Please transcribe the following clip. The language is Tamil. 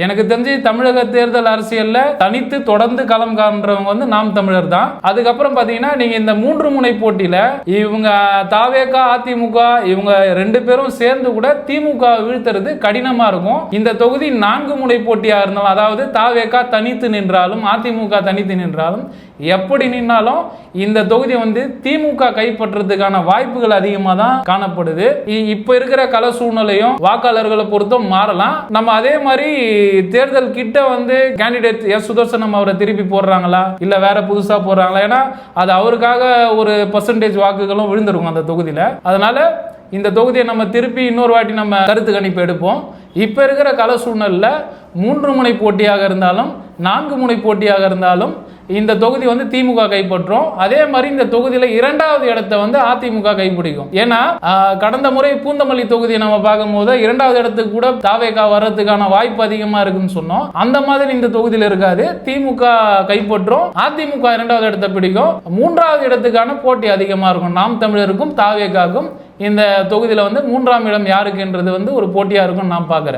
எனக்கு தெரிஞ்சு தமிழக தேர்தல் அரசியல்ல தனித்து தொடர்ந்து களம் காண்றவங்க வந்து நாம் தமிழர் தான். அதுக்கப்புறம் பாத்தீங்கன்னா நீங்க இந்த மூன்று முனை போட்டியில இவங்க தாவேகா அதிமுக இவங்க ரெண்டு பேரும் சேர்ந்து கூட திமுக வீழ்த்துறது கடினமா இருக்கும். இந்த தொகுதி நான்கு முனை போட்டியா இருந்தாலும் அதாவது தாவேகா தனித்து நின்றாலும் அதிமுக தனித்து நின்றாலும் எப்படி நின்னாலும் இந்த தொகுதி வந்து திமுக கைப்பற்றதுக்கான வாய்ப்புகள் அதிகமாக தான் காணப்படுது. இ- இப்ப இருக்கிற கல சூழ்நிலையும் வாக்காளர்களை பொறுத்தும் மாறலாம். நம்ம அதே மாதிரி தேர்தல் கிட்ட வந்து கேண்டிடேட் எஸ் சுதர்சனம் அவரை திருப்பி போடுறாங்களா? இல்ல வேற புதுசா போடுறாங்களா? ஏன்னா அது அவருக்காக ஒரு பர்சன்டேஜ் வாக்குகளும் விழுந்துருக்கும் அந்த தொகுதியில. அதனால இந்த தொகுதியை நம்ம திருப்பி இன்னொரு வாட்டி நம்ம கருத்து கணிப்பு எடுப்போம். இப்போ இருக்கிற கல சூழ்நிலையில் மூன்று முனை போட்டியாக இருந்தாலும் நான்கு முனை போட்டியாக இருந்தாலும் இந்த தொகுதி வந்து திமுக கைப்பற்றும். அதே மாதிரி இந்த தொகுதியில இரண்டாவது இடத்தை வந்து அதிமுக கைப்பிடிக்கும். ஏன்னா கடந்த முறை பூந்தமல்லி தொகுதியை நம்ம பார்க்கும்போது இரண்டாவது இடத்துக்கு கூட தாவேகா வர்றதுக்கான வாய்ப்பு அதிகமா இருக்குன்னு சொன்னோம். அந்த மாதிரி இந்த தொகுதியில் இருக்காது. திமுக கைப்பற்றும். அதிமுக இரண்டாவது இடத்தை பிடிக்கும். மூன்றாவது இடத்துக்கான போட்டி அதிகமா இருக்கும். நாம் தமிழருக்கும் தாவேகாக்கும் இந்த தொகுதியில் வந்து மூன்றாம் இடம் யாருக்குன்றது வந்து ஒரு போட்டியாக இருக்கும்னு நான் பார்க்குறேன்.